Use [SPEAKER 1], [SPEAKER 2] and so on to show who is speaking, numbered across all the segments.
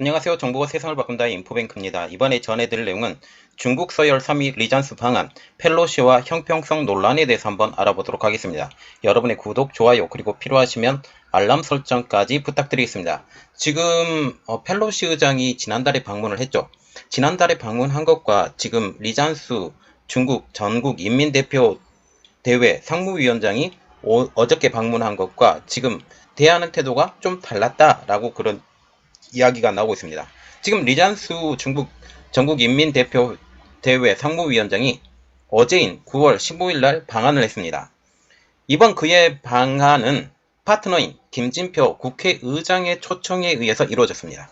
[SPEAKER 1] 안녕하세요. 정보가 세상을 바꾼다의 인포뱅크입니다. 이번에 전해드릴 내용은 중국 서열 3위 리잔스 방안, 펠로시와 형평성 논란에 대해서 한번 알아보도록 하겠습니다. 여러분의 구독, 좋아요, 그리고 필요하시면 알람 설정까지 부탁드리겠습니다. 지금 어, 펠로시 의장이 지난달에 방문을 했죠. 지난달에 방문한 것과 지금 리잔스 중국 전국 인민대표 대회 상무위원장이 오- 어저께 방문한 것과 지금 대하는 태도가 좀 달랐다라고 그런 이야기가 나오고 있습니다. 지금 리잔수 중국 전국인민대표 대회 상무위원장이 어제인 9월 15일 날 방한을 했습니다. 이번 그의 방한은 파트너인 김진표 국회의장의 초청에 의해서 이루어졌습니다.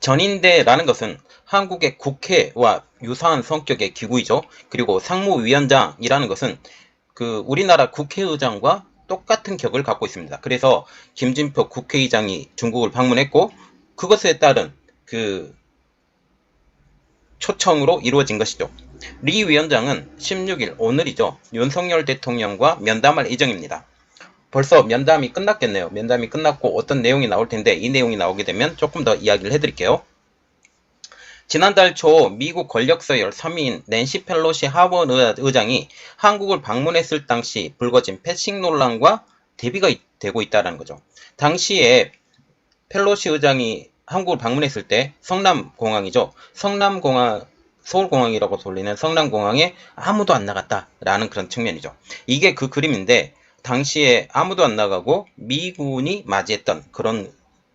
[SPEAKER 1] 전인대라는 것은 한국의 국회와 유사한 성격의 기구이죠. 그리고 상무위원장이라는 것은 그 우리나라 국회의장과 똑같은 격을 갖고 있습니다. 그래서 김진표 국회의장이 중국을 방문했고 그것에 따른 그 초청으로 이루어진 것이죠. 리 위원장은 16일 오늘이죠. 윤석열 대통령과 면담할 예정입니다. 벌써 면담이 끝났겠네요. 면담이 끝났고 어떤 내용이 나올 텐데 이 내용이 나오게 되면 조금 더 이야기를 해드릴게요. 지난달 초 미국 권력서열 3위인 낸시 펠로시 하원 의- 의장이 한국을 방문했을 당시 불거진 패싱 논란과 대비가 이- 되고 있다는 거죠. 당시에 펠로시 의장이 한국을 방문했을 때 성남공항이죠. 성남공항, 서울공항이라고 돌리는 성남공항에 아무도 안 나갔다라는 그런 측면이죠. 이게 그 그림인데 당시에 아무도 안 나가고 미군이 맞이했던 그런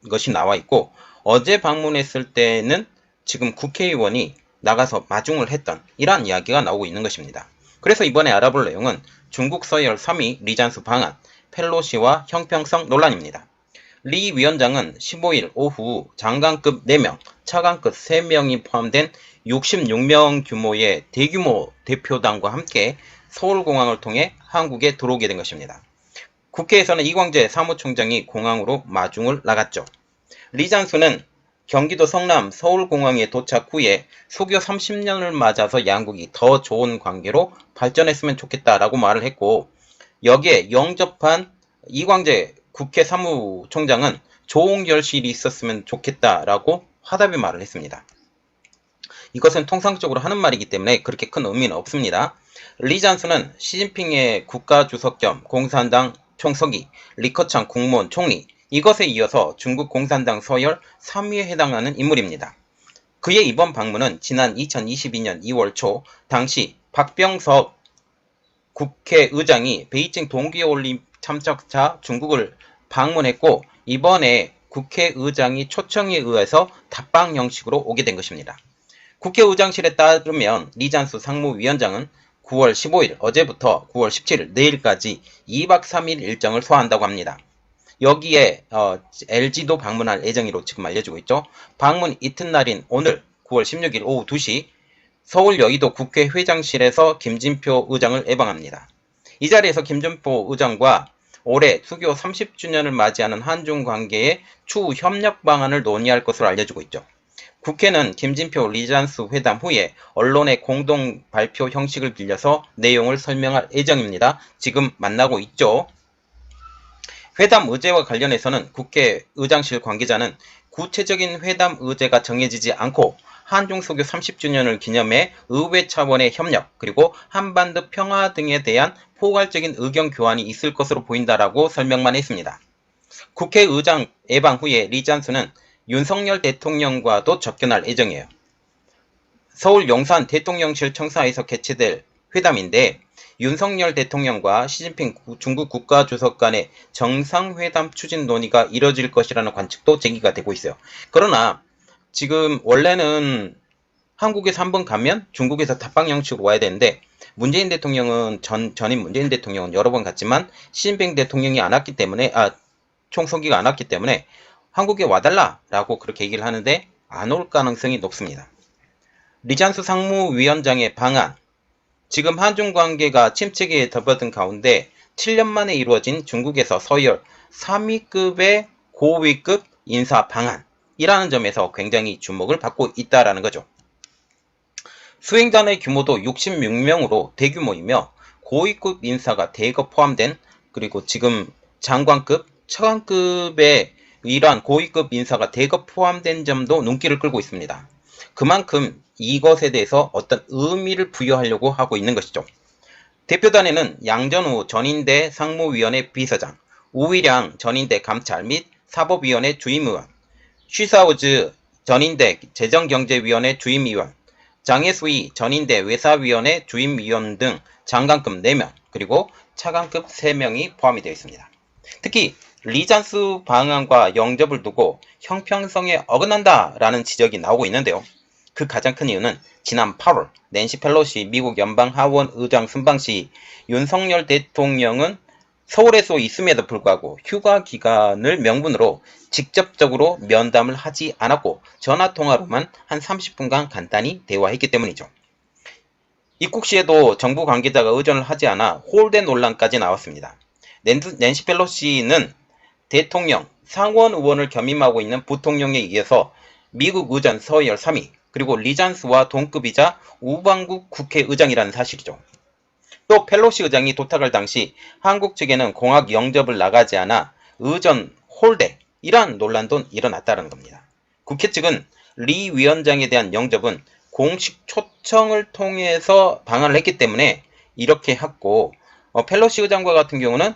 [SPEAKER 1] 것이 나와 있고 어제 방문했을 때는 지금 국회의원이 나가서 마중을 했던 이러한 이야기가 나오고 있는 것입니다. 그래서 이번에 알아볼 내용은 중국 서열 3위 리잔스 방안, 펠로시와 형평성 논란입니다. 리 위원장은 15일 오후 장관급 4명, 차관급 3명이 포함된 66명 규모의 대규모 대표단과 함께 서울공항을 통해 한국에 들어오게 된 것입니다. 국회에서는 이광재 사무총장이 공항으로 마중을 나갔죠. 리잔수는 경기도 성남 서울공항에 도착 후에 수교 30년을 맞아서 양국이 더 좋은 관계로 발전했으면 좋겠다라고 말을 했고 여기에 영접한 이광재 국회 사무총장은 좋은 결실이 있었으면 좋겠다라고 화답의 말을 했습니다. 이것은 통상적으로 하는 말이기 때문에 그렇게 큰 의미는 없습니다. 리잔스는 시진핑의 국가주석 겸 공산당 총서기, 리커창 국무원 총리, 이것에 이어서 중국 공산당 서열 3위에 해당하는 인물입니다. 그의 이번 방문은 지난 2022년 2월 초 당시 박병석 국회의장이 베이징 동계올림 참석자 중국을 방문했고 이번에 국회의장이 초청에 의해서 답방 형식으로 오게 된 것입니다. 국회의장실에 따르면 리잔수 상무위원장은 9월 15일 어제부터 9월 17일 내일까지 2박 3일 일정을 소화한다고 합니다. 여기에 어, LG도 방문할 예정이로 지금 알려지고 있죠. 방문 이튿날인 오늘 9월 16일 오후 2시 서울 여의도 국회 회장실에서 김진표 의장을 예방합니다. 이 자리에서 김진표 의장과 올해 수교 30주년을 맞이하는 한중 관계의 추후 협력 방안을 논의할 것으로 알려지고 있죠. 국회는 김진표 리잔스 회담 후에 언론의 공동 발표 형식을 빌려서 내용을 설명할 예정입니다. 지금 만나고 있죠. 회담 의제와 관련해서는 국회 의장실 관계자는 구체적인 회담 의제가 정해지지 않고 한중 소교 30주년을 기념해 의회 차원의 협력 그리고 한반도 평화 등에 대한 포괄적인 의견 교환이 있을 것으로 보인다라고 설명만 했습니다. 국회의장 예방 후에 리 잔스는 윤석열 대통령과도 접견할 예정이에요. 서울 용산 대통령실 청사에서 개최될 회담인데 윤석열 대통령과 시진핑 구- 중국 국가주석 간의 정상회담 추진 논의가 이뤄질 것이라는 관측도 제기가 되고 있어요. 그러나 지금 원래는 한국에서 한번 가면 중국에서 답방 형식으로 와야 되는데 문재인 대통령은 전 전임 문재인 대통령은 여러 번 갔지만 시진핑 대통령이 안 왔기 때문에 아 총서기가 안 왔기 때문에 한국에 와달라라고 그렇게 얘기를 하는데 안 올 가능성이 높습니다. 리잔스 상무위원장의 방안 지금 한중 관계가 침체기에 접어든 가운데 7년 만에 이루어진 중국에서 서열 3위급의 고위급 인사 방안이라는 점에서 굉장히 주목을 받고 있다라는 거죠. 수행단의 규모도 66명으로 대규모이며 고위급 인사가 대거 포함된 그리고 지금 장관급, 차관급의 이러한 고위급 인사가 대거 포함된 점도 눈길을 끌고 있습니다. 그만큼 이것에 대해서 어떤 의미를 부여하려고 하고 있는 것이죠. 대표단에는 양전우 전인대 상무위원회 비서장, 우위량 전인대 감찰 및 사법위원회 주임의원, 쉬사우즈 전인대 재정경제위원회 주임위원, 장혜수희 전인대 외사위원회 주임위원 등 장관급 4명, 그리고 차관급 3명이 포함이 되어 있습니다. 특히 리잔스 방안과 영접을 두고 형평성에 어긋난다라는 지적이 나오고 있는데요. 그 가장 큰 이유는 지난 8월 낸시 펠로시 미국 연방 하원 의장 순방 시 윤석열 대통령은 서울에서 있음에도 불구하고 휴가 기간을 명분으로 직접적으로 면담을 하지 않았고 전화 통화로만 한 30분간 간단히 대화했기 때문이죠. 입국 시에도 정부 관계자가 의전을 하지 않아 홀대 논란까지 나왔습니다. 낸시 펠로시는 대통령, 상원 의원을 겸임하고 있는 부통령에 의해서 미국 의전 서열 3위, 그리고 리잔스와 동급이자 우방국 국회의장이라는 사실이죠. 또 펠로시 의장이 도착할 당시 한국 측에는 공학 영접을 나가지 않아 의전 홀대 이러한 논란도 일어났다는 겁니다. 국회 측은 리 위원장에 대한 영접은 공식 초청을 통해서 방한을 했기 때문에 이렇게 했고 어, 펠로시 의장과 같은 경우는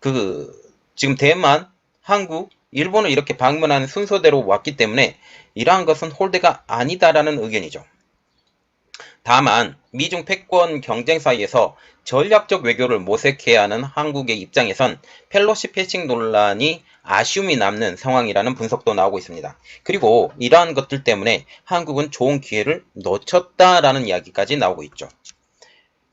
[SPEAKER 1] 그 지금 대만, 한국, 일본을 이렇게 방문하는 순서대로 왔기 때문에 이러한 것은 홀대가 아니다라는 의견이죠. 다만 미중 패권 경쟁 사이에서 전략적 외교를 모색해야 하는 한국의 입장에선 펠로시 패싱 논란이 아쉬움이 남는 상황이라는 분석도 나오고 있습니다. 그리고 이러한 것들 때문에 한국은 좋은 기회를 놓쳤다라는 이야기까지 나오고 있죠.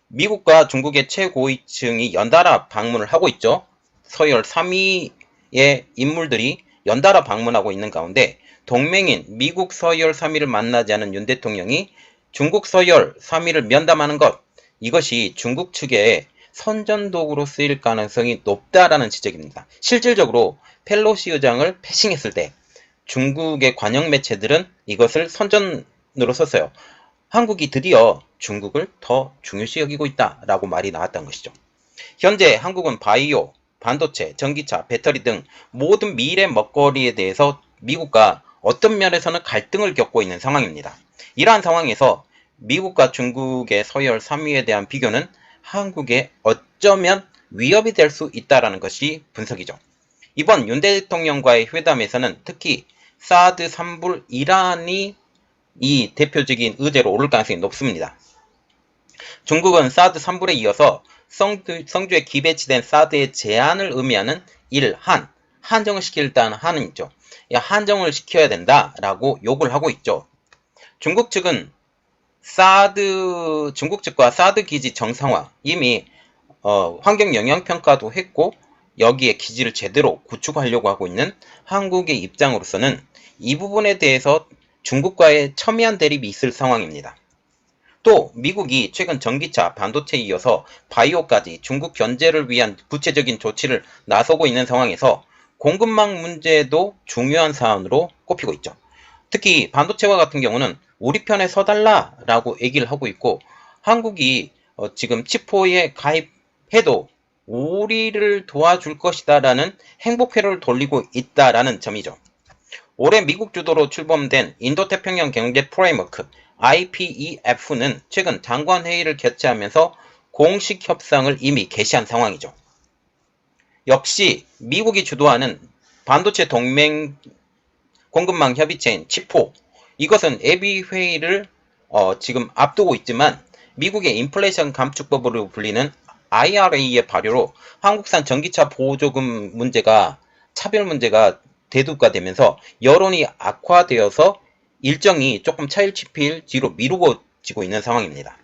[SPEAKER 1] 미국과 중국의 최고위층이 연달아 방문을 하고 있죠. 서열 3위 의 인물들이 연달아 방문하고 있는 가운데 동맹인 미국 서열 3위를 만나지 않은 윤 대통령이 중국 서열 3위를 면담하는 것 이것이 중국 측에 선전독으로 쓰일 가능성이 높다라는 지적입니다. 실질적으로 펠로시 의장을 패싱했을 때 중국의 관영 매체들은 이것을 선전으로 썼어요. 한국이 드디어 중국을 더 중요시 여기고 있다라고 말이 나왔던 것이죠. 현재 한국은 바이오, 반도체, 전기차, 배터리 등 모든 미래 먹거리에 대해서 미국과 어떤 면에서는 갈등을 겪고 있는 상황입니다. 이러한 상황에서 미국과 중국의 서열 3위에 대한 비교는 한국에 어쩌면 위협이 될 수 있다라는 것이 분석이죠. 이번 윤 대통령과의 회담에서는 특히 사드 3불 이란이 이 대표적인 의제로 오를 가능성이 높습니다. 중국은 사드 3불에 이어서 성주, 성주 에 기배치된 사드의 제한을 의미하는 1, 한, 한정을 시키겠다는 한은 있죠. 한정을 시켜야 된다라고 요구를 하고 있죠. 중국 측은 사드 중국 측과 사드 기지 정상화 이미 어, 환경 영향 평가도 했고 여기에 기지를 제대로 구축하려고 하고 있는 한국의 입장으로서는 이 부분에 대해서 중국과의 첨예한 대립이 있을 상황입니다. 또 미국이 최근 전기차, 반도체에 이어서 바이오까지 중국 견제를 위한 구체적인 조치를 나서고 있는 상황에서 공급망 문제도 중요한 사안으로 꼽히고 있죠. 특히 반도체와 같은 경우는 우리 편에 서달라라고 얘기를 하고 있고 한국이 어, 지금 치포에 가입해도 우리를 도와줄 것이다라는 행복회로를 돌리고 있다라는 점이죠. 올해 미국 주도로 출범된 인도태평양 경제 프레임워크 IPEF는 최근 장관 회의를 개최하면서 공식 협상을 이미 개시한 상황이죠. 역시 미국이 주도하는 반도체 동맹 공급망 협의체인 치포 이것은 예비 회의를 어, 지금 앞두고 있지만 미국의 인플레이션 감축법으로 불리는 IRA의 발효로 한국산 전기차 보조금 문제가 차별 문제가 대두가 되면서 여론이 악화되어서 일정이 조금 차일치필 뒤로 미루어지고 있는 상황입니다.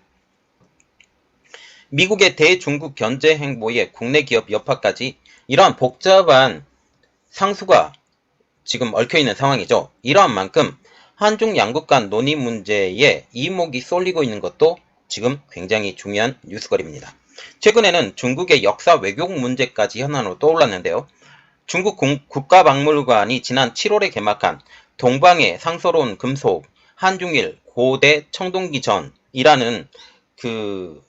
[SPEAKER 1] 미국의 대중국 견제 행보에 국내 기업 여파까지 이러한 복잡한 상수가 지금 얽혀있는 상황이죠. 이러한 만큼 한중 양국 간 논의 문제에 이목이 쏠리고 있는 것도 지금 굉장히 중요한 뉴스거리입니다. 최근에는 중국의 역사 외교 문제까지 현안으로 떠올랐는데요. 중국 국가박물관이 지난 7월에 개막한 동방의 상서로운 금속 한중일 고대 청동기 전이라는 그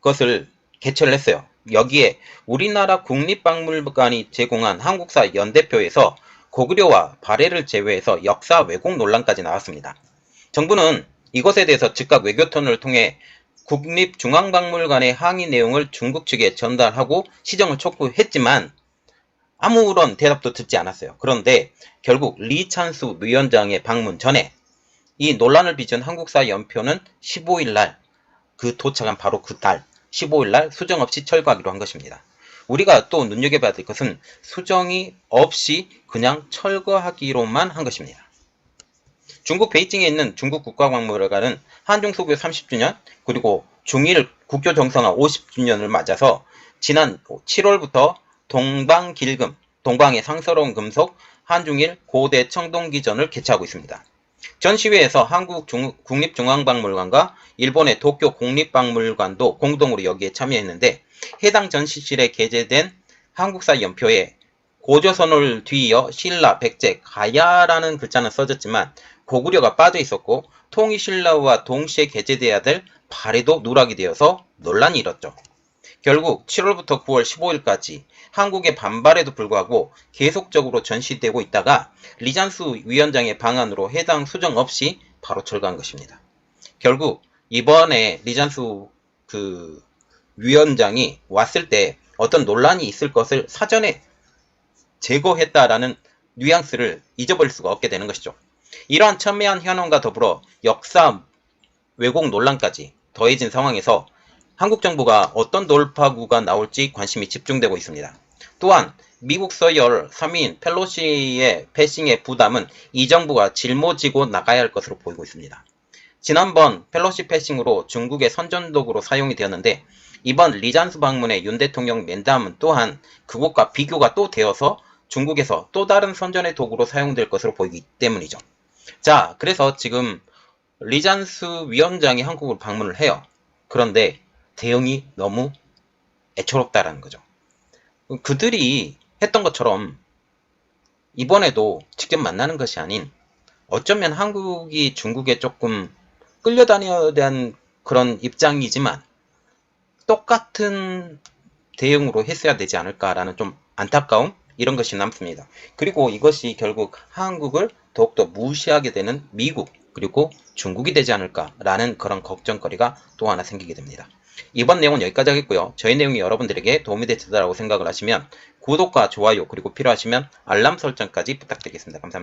[SPEAKER 1] 것을 개최를 했어요. 여기에 우리나라 국립박물관이 제공한 한국사 연대표에서 고구려와 발해를 제외해서 역사 왜곡 논란까지 나왔습니다. 정부는 이것에 대해서 즉각 외교톤을 통해 국립중앙박물관의 항의 내용을 중국 측에 전달하고 시정을 촉구했지만 아무런 대답도 듣지 않았어요. 그런데 결국 리찬수 위원장의 방문 전에 이 논란을 빚은 한국사 연표는 15일 날 그 도착한 바로 그 달 15일 날 수정 없이 철거하기로 한 것입니다. 우리가 또 눈여겨봐야 될 것은 수정이 없이 그냥 철거하기로만 한 것입니다. 중국 베이징에 있는 중국 국가박물관은 한중 소교 30주년 그리고 중일 국교 정상화 50주년을 맞아서 지난 7월부터 동방길금, 동방의 상서로운 금속, 한중일 고대 청동기전을 개최하고 있습니다. 전시회에서 한국 중- 국립중앙박물관과 일본의 도쿄 국립박물관도 공동으로 여기에 참여했는데 해당 전시실에 게재된 한국사 연표에 고조선을 뒤이어 신라, 백제, 가야라는 글자는 써졌지만 고구려가 빠져 있었고 통일신라와 동시에 게재돼야 될 발해도 누락이 되어서 논란이 일었죠. 결국 7월부터 9월 15일까지 한국의 반발에도 불구하고 계속적으로 전시되고 있다가 리잔수 위원장의 방안으로 해당 수정 없이 바로 철거한 것입니다. 결국 이번에 리잔수 그 위원장이 왔을 때 어떤 논란이 있을 것을 사전에 제거했다라는 뉘앙스를 잊어버릴 수가 없게 되는 것이죠. 이러한 첨예한 현황과 더불어 역사 왜곡 논란까지 더해진 상황에서 한국 정부가 어떤 돌파구가 나올지 관심이 집중되고 있습니다. 또한 미국 서열 3인 펠로시의 패싱의 부담은 이 정부가 짊어지고 나가야 할 것으로 보이고 있습니다. 지난번 펠로시 패싱으로 중국의 선전도구로 사용이 되었는데 이번 리잔스 방문의 윤 대통령 면담은 또한 그것과 비교가 또 되어서 중국에서 또 다른 선전의 도구로 사용될 것으로 보이기 때문이죠. 자, 그래서 지금 리잔스 위원장이 한국을 방문을 해요. 그런데 대응이 너무 애처롭다라는 거죠. 그들이 했던 것처럼 이번에도 직접 만나는 것이 아닌 어쩌면 한국이 중국에 조금 끌려다녀야 되는 그런 입장이지만 똑같은 대응으로 했어야 되지 않을까라는 좀 안타까움 이런 것이 남습니다. 그리고 이것이 결국 한국을 더욱더 무시하게 되는 미국 그리고 중국이 되지 않을까라는 그런 걱정거리가 또 하나 생기게 됩니다. 이번 내용은 여기까지 하겠고요. 저희 내용이 여러분들에게 도움이 됐다고 생각을 하시면 구독과 좋아요 그리고 필요하시면 알람 설정까지 부탁드리겠습니다. 감사합니다.